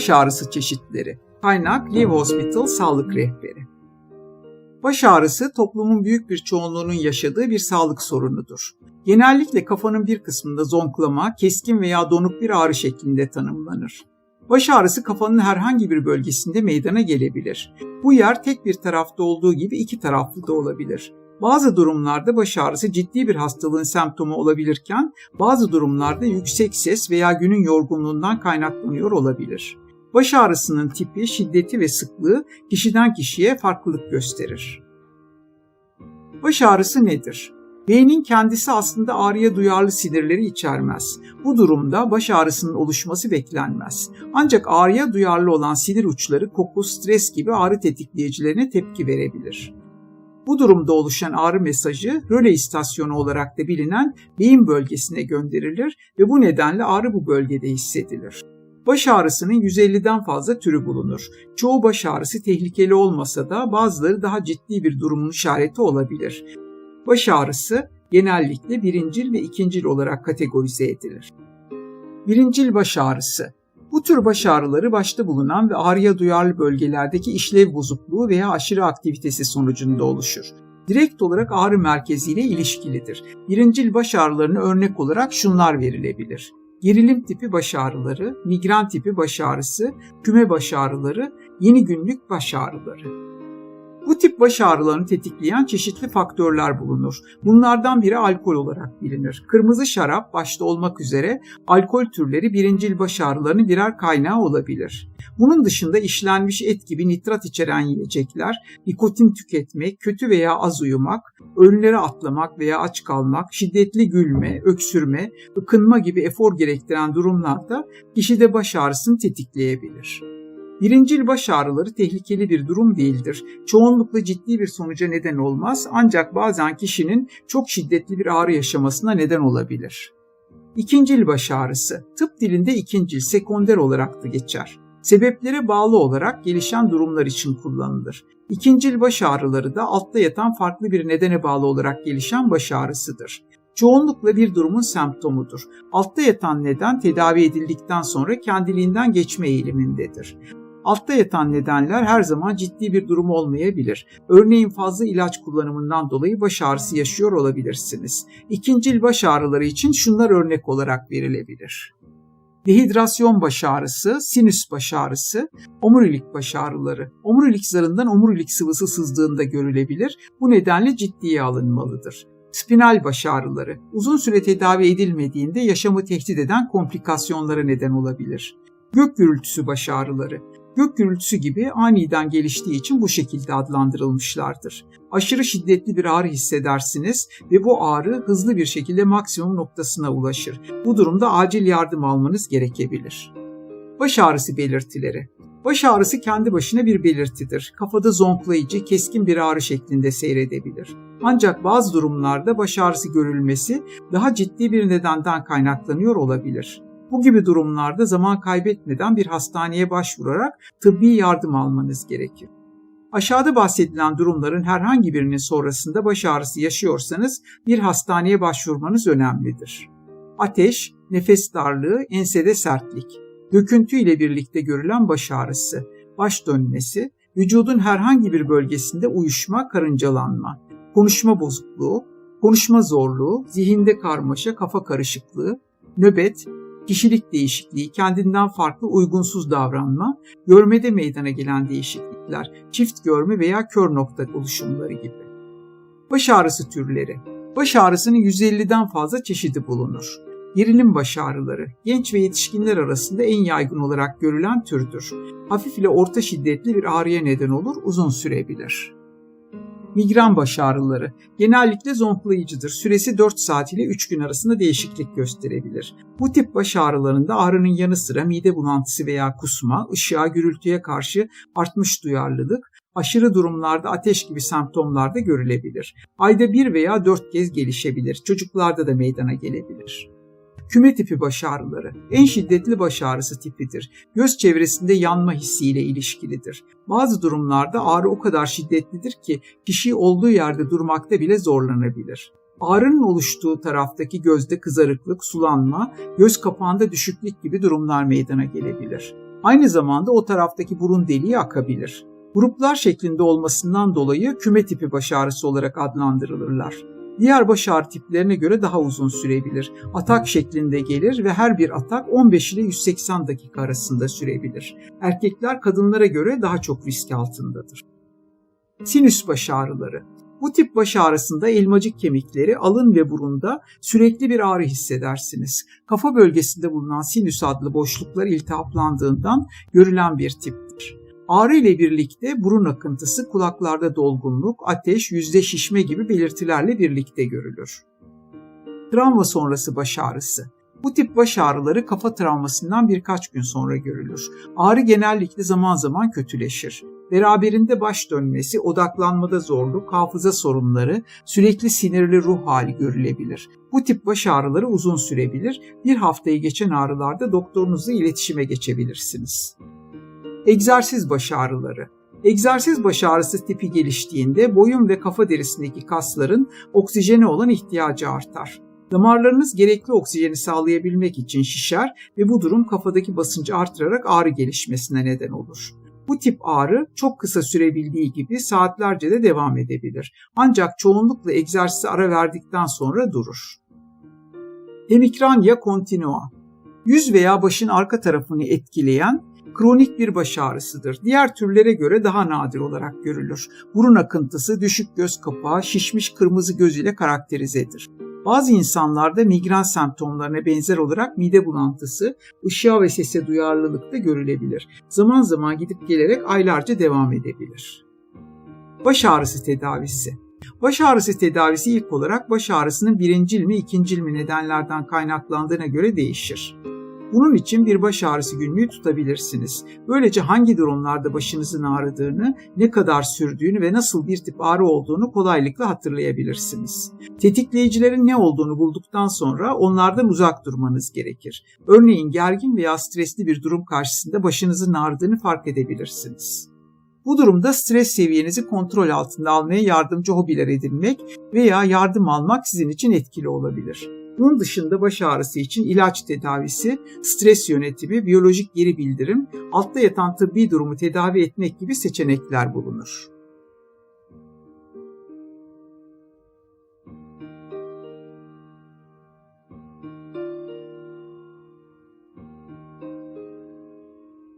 Baş ağrısı çeşitleri. Kaynak Live Hospital Sağlık Rehberi. Baş ağrısı toplumun büyük bir çoğunluğunun yaşadığı bir sağlık sorunudur. Genellikle kafanın bir kısmında zonklama, keskin veya donuk bir ağrı şeklinde tanımlanır. Baş ağrısı kafanın herhangi bir bölgesinde meydana gelebilir. Bu yer tek bir tarafta olduğu gibi iki taraflı da olabilir. Bazı durumlarda baş ağrısı ciddi bir hastalığın semptomu olabilirken bazı durumlarda yüksek ses veya günün yorgunluğundan kaynaklanıyor olabilir. Baş ağrısının tipi, şiddeti ve sıklığı kişiden kişiye farklılık gösterir. Baş ağrısı nedir? Beynin kendisi aslında ağrıya duyarlı sinirleri içermez. Bu durumda baş ağrısının oluşması beklenmez. Ancak ağrıya duyarlı olan sinir uçları koku, stres gibi ağrı tetikleyicilerine tepki verebilir. Bu durumda oluşan ağrı mesajı röle istasyonu olarak da bilinen beyin bölgesine gönderilir ve bu nedenle ağrı bu bölgede hissedilir. Baş ağrısının 150'den fazla türü bulunur. Çoğu baş ağrısı tehlikeli olmasa da bazıları daha ciddi bir durumun işareti olabilir. Baş ağrısı genellikle birincil ve ikincil olarak kategorize edilir. Birincil baş ağrısı bu tür baş ağrıları başta bulunan ve ağrıya duyarlı bölgelerdeki işlev bozukluğu veya aşırı aktivitesi sonucunda oluşur. Direkt olarak ağrı merkeziyle ilişkilidir. Birincil baş ağrılarına örnek olarak şunlar verilebilir. Gerilim tipi baş ağrıları, migren tipi baş ağrısı, küme baş ağrıları, yeni günlük baş ağrıları. Bu tip baş ağrılarını tetikleyen çeşitli faktörler bulunur. Bunlardan biri alkol olarak bilinir. Kırmızı şarap başta olmak üzere alkol türleri birincil baş ağrılarının birer kaynağı olabilir. Bunun dışında işlenmiş et gibi nitrat içeren yiyecekler, nikotin tüketmek, kötü veya az uyumak, önlere atlamak veya aç kalmak, şiddetli gülme, öksürme, ıkınma gibi efor gerektiren durumlarda kişide baş ağrısını tetikleyebilir. Birincil baş ağrıları tehlikeli bir durum değildir. Çoğunlukla ciddi bir sonuca neden olmaz ancak bazen kişinin çok şiddetli bir ağrı yaşamasına neden olabilir. İkincil baş ağrısı, tıp dilinde ikincil, sekonder olarak da geçer. Sebeplere bağlı olarak gelişen durumlar için kullanılır. İkincil baş ağrıları da altta yatan farklı bir nedene bağlı olarak gelişen baş ağrısıdır. Çoğunlukla bir durumun semptomudur. Altta yatan neden tedavi edildikten sonra kendiliğinden geçme eğilimindedir. Altta yatan nedenler her zaman ciddi bir durum olmayabilir. Örneğin fazla ilaç kullanımından dolayı baş ağrısı yaşıyor olabilirsiniz. İkincil baş ağrıları için şunlar örnek olarak verilebilir. Dehidrasyon baş ağrısı, sinüs baş ağrısı, omurilik baş ağrıları. Omurilik zarından omurilik sıvısı sızdığında görülebilir. Bu nedenle ciddiye alınmalıdır. Spinal baş ağrıları uzun süre tedavi edilmediğinde yaşamı tehdit eden komplikasyonlara neden olabilir. Gök gürültüsü baş ağrıları gök gürültüsü gibi aniden geliştiği için bu şekilde adlandırılmışlardır. Aşırı şiddetli bir ağrı hissedersiniz ve bu ağrı hızlı bir şekilde maksimum noktasına ulaşır. Bu durumda acil yardım almanız gerekebilir. Baş ağrısı belirtileri Baş ağrısı kendi başına bir belirtidir. Kafada zonklayıcı, keskin bir ağrı şeklinde seyredebilir. Ancak bazı durumlarda baş ağrısı görülmesi daha ciddi bir nedenden kaynaklanıyor olabilir. Bu gibi durumlarda zaman kaybetmeden bir hastaneye başvurarak tıbbi yardım almanız gerekir. Aşağıda bahsedilen durumların herhangi birinin sonrasında baş ağrısı yaşıyorsanız bir hastaneye başvurmanız önemlidir. Ateş, nefes darlığı, ensede sertlik, döküntü ile birlikte görülen baş ağrısı, baş dönmesi, vücudun herhangi bir bölgesinde uyuşma, karıncalanma, konuşma bozukluğu, konuşma zorluğu, zihinde karmaşa, kafa karışıklığı, nöbet, kişilik değişikliği, kendinden farklı uygunsuz davranma, görmede meydana gelen değişiklikler, çift görme veya kör nokta oluşumları gibi. Baş ağrısı türleri Baş ağrısının 150'den fazla çeşidi bulunur. Gerilim baş ağrıları genç ve yetişkinler arasında en yaygın olarak görülen türdür. Hafif ile orta şiddetli bir ağrıya neden olur, uzun sürebilir. Migren baş ağrıları genellikle zonklayıcıdır. Süresi 4 saat ile 3 gün arasında değişiklik gösterebilir. Bu tip baş ağrılarında ağrının yanı sıra mide bulantısı veya kusma, ışığa, gürültüye karşı artmış duyarlılık, aşırı durumlarda ateş gibi semptomlar da görülebilir. Ayda bir veya dört kez gelişebilir. Çocuklarda da meydana gelebilir. Küme tipi baş ağrıları en şiddetli baş ağrısı tipidir. Göz çevresinde yanma hissiyle ilişkilidir. Bazı durumlarda ağrı o kadar şiddetlidir ki kişi olduğu yerde durmakta bile zorlanabilir. Ağrının oluştuğu taraftaki gözde kızarıklık, sulanma, göz kapağında düşüklük gibi durumlar meydana gelebilir. Aynı zamanda o taraftaki burun deliği akabilir. Gruplar şeklinde olmasından dolayı küme tipi baş ağrısı olarak adlandırılırlar. Diğer baş ağrı tiplerine göre daha uzun sürebilir. Atak şeklinde gelir ve her bir atak 15 ile 180 dakika arasında sürebilir. Erkekler kadınlara göre daha çok risk altındadır. Sinüs baş ağrıları. Bu tip baş ağrısında elmacık kemikleri, alın ve burunda sürekli bir ağrı hissedersiniz. Kafa bölgesinde bulunan sinüs adlı boşluklar iltihaplandığından görülen bir tiptir. Ağrı ile birlikte burun akıntısı, kulaklarda dolgunluk, ateş, yüzde şişme gibi belirtilerle birlikte görülür. Travma sonrası baş ağrısı. Bu tip baş ağrıları kafa travmasından birkaç gün sonra görülür. Ağrı genellikle zaman zaman kötüleşir. Beraberinde baş dönmesi, odaklanmada zorluk, hafıza sorunları, sürekli sinirli ruh hali görülebilir. Bu tip baş ağrıları uzun sürebilir. Bir haftayı geçen ağrılarda doktorunuzla iletişime geçebilirsiniz. Egzersiz baş ağrıları. Egzersiz baş ağrısı tipi geliştiğinde boyun ve kafa derisindeki kasların oksijene olan ihtiyacı artar. Damarlarınız gerekli oksijeni sağlayabilmek için şişer ve bu durum kafadaki basıncı artırarak ağrı gelişmesine neden olur. Bu tip ağrı çok kısa sürebildiği gibi saatlerce de devam edebilir. Ancak çoğunlukla egzersize ara verdikten sonra durur. Hemikrania continua Yüz veya başın arka tarafını etkileyen kronik bir baş ağrısıdır. Diğer türlere göre daha nadir olarak görülür. Burun akıntısı, düşük göz kapağı, şişmiş kırmızı göz ile karakterizedir. Bazı insanlarda migren semptomlarına benzer olarak mide bulantısı, ışığa ve sese duyarlılık da görülebilir. Zaman zaman gidip gelerek aylarca devam edebilir. Baş ağrısı tedavisi Baş ağrısı tedavisi ilk olarak baş ağrısının birincil mi ikincil mi nedenlerden kaynaklandığına göre değişir. Bunun için bir baş ağrısı günlüğü tutabilirsiniz. Böylece hangi durumlarda başınızın ağrıdığını, ne kadar sürdüğünü ve nasıl bir tip ağrı olduğunu kolaylıkla hatırlayabilirsiniz. Tetikleyicilerin ne olduğunu bulduktan sonra onlardan uzak durmanız gerekir. Örneğin gergin veya stresli bir durum karşısında başınızın ağrıdığını fark edebilirsiniz. Bu durumda stres seviyenizi kontrol altında almaya yardımcı hobiler edinmek veya yardım almak sizin için etkili olabilir. Bunun dışında baş ağrısı için ilaç tedavisi, stres yönetimi, biyolojik geri bildirim, altta yatan tıbbi durumu tedavi etmek gibi seçenekler bulunur.